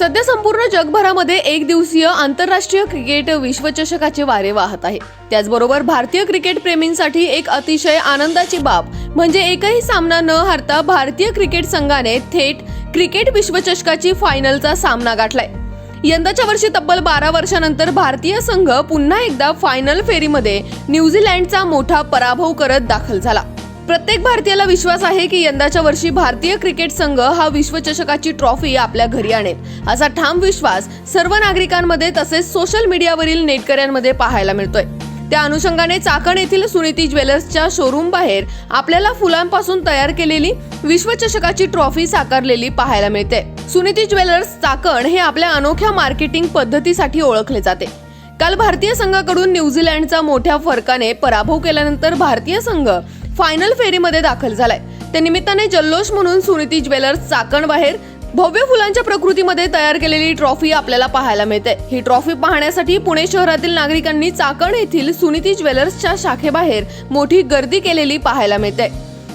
सध्या संपूर्ण जगभरामध्ये एक दिवसीय आंतरराष्ट्रीय क्रिकेट विश्वचषकाचे वारे वाहत आहे. त्याचबरोबर भारतीय क्रिकेट प्रेमींसाठी एक अतिशय आनंदाची बाब म्हणजे एकही सामना न हारता भारतीय क्रिकेट संघाने थेट क्रिकेट विश्वचषकाची फायनलचा सामना गाठलाय. यंदाच्या वर्षी तब्बल बारा वर्षानंतर भारतीय संघ पुन्हा एकदा फायनल फेरीमध्ये न्यूझीलँडचा मोठा पराभव करत दाखल झाला. प्रत्येक भारतीयाला विश्वास आहे की यंदाच्या वर्षी भारतीय क्रिकेट संघ हा विश्वचषकाची ट्रॉफी आपल्या घरी आणेल. असा ठाम विश्वास सर्व नागरिकांमध्ये तसेच सोशल मीडियावरील नेटकऱ्यांमध्ये पाहायला मिळतोय. त्या अनुषंगाने चाकण येथील सुनीती ज्वेलर्सच्या शोरूम बाहेर आपल्याला फुलांपासून तयार केलेली विश्वचषकाची ट्रॉफी साकारलेली पाहायला मिळते. सुनीती ज्वेलर्स चाकण हे आपल्या अनोख्या मार्केटिंग पद्धतीसाठी ओळखले जाते. काल भारतीय संघाकडून न्यूझीलँडचा मोठ्या फरकाने पराभव केल्यानंतर भारतीय संघ फायनल फेरीमध्ये दाखल झालाय. त्या निमित्ताने जल्लोष म्हणून सुनीती ज्वेलर्स चाकण बाहेर भव्य फुलांच्या प्रकृतीमध्ये तयार केलेली ट्रॉफी आपल्याला पाहायला मिळते. ही ट्रॉफी पाहण्यासाठी पुणे शहरातील नागरिकांनी चाकण येथील सुनीती ज्वेलर्सच्या शाखेबाहेर मोठी गर्दी केलेली पाहायला मिळते.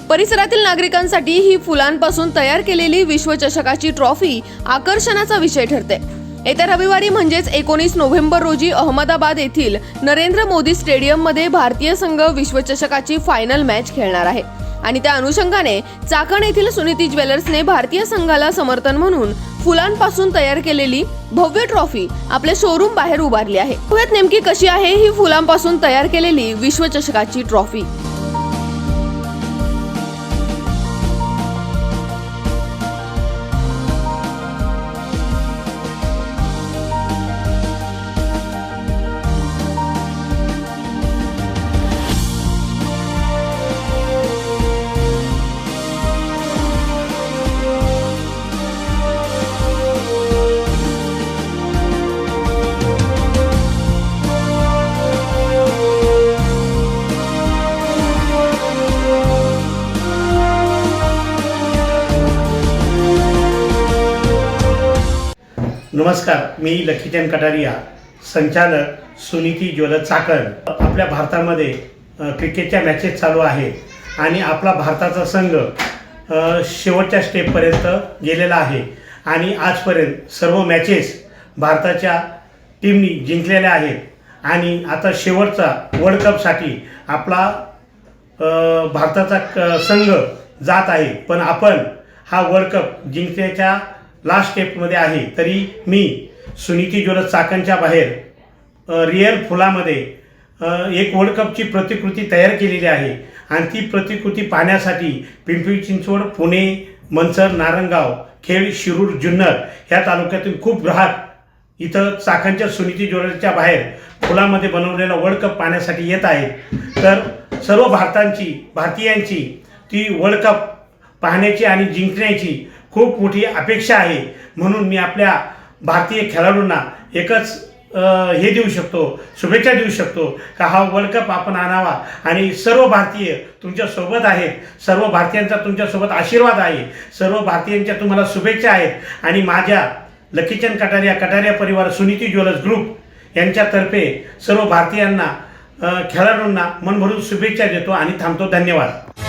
परिसरातील नागरिकांसाठी ही फुलांपासून तयार केलेली विश्वचषकाची ट्रॉफी आकर्षणाचा विषय ठरते. येत्या रविवारी म्हणजेच एकोणीस नोव्हेंबर रोजी अहमदाबाद येथील नरेंद्र मोदी स्टेडियममध्ये भारतीय संघ विश्वचषकाची फायनल मॅच खेळणार आहे. आणि त्या अनुषंगाने चाकण येथील सुनीती ज्वेलर्सने भारतीय संघाला समर्थन म्हणून फुलांपासून तयार केलेली भव्य ट्रॉफी आपल्या शोरूम बाहेर उभारली आहे. नेमकी कशी आहे ही फुलांपासून तयार केलेली विश्वचषकाची ट्रॉफी. नमस्कार मी लखीचंद कटारिया संचालक सुनीती ज्वलत चाकण. आपल्या भारतामध्ये क्रिकेटच्या मॅचेस चालू आहेत आणि आपला भारताचा संघ शेवटच्या स्टेपपर्यंत गेलेला आहे. आणि आजपर्यंत सर्व मॅचेस भारताच्या टीमनी जिंकलेल्या आहेत. आणि आता शेवटचा वर्ल्ड कपसाठी आपला भारताचा क- संघ जात आहे. पण आपण हा वर्ल्ड कप जिंकण्याच्या लास्ट स्टेपमध्ये आहे. तरी मी सुनीती ज्वेलर्स चाकणच्या बाहेर रिअल फुलामध्ये एक वर्ल्ड कपची प्रतिकृती तयार केलेली आहे. आणि ती प्रतिकृती पाहण्यासाठी पिंपरी चिंचवड पुणे मनसर नारंगाव खेड शिरूर जुन्नर ह्या तालुक्यातून खूप ग्राहक इथं चाकणच्या सुनीती ज्वेलर्सच्या बाहेर फुलामध्ये बनवलेला वर्ल्ड कप पाहण्यासाठी येत आहेत. तर सर्व भारतांची भारतीयांची ती वर्ल्ड कप पाहण्याची आणि जिंकण्याची खूप मोठी अपेक्षा आहे. म्हणून मी आपल्या भारतीय खेळाडूंना एकच हे देऊ शकतो शुभेच्छा देऊ शकतो का हा वर्ल्ड कप आपण आणावा. आणि सर्व भारतीय तुमच्यासोबत आहेत. सर्व भारतीयांचा तुमच्यासोबत आशीर्वाद आहे. सर्व भारतीयांच्या तुम्हाला शुभेच्छा आहेत. आणि माझ्या लकीचंद कटारिया कटारिया परिवार सुनीती ज्वेलर्स ग्रुप यांच्यातर्फे सर्व भारतीयांना खेळाडूंना मनभरून शुभेच्छा देतो आणि थांबतो. धन्यवाद.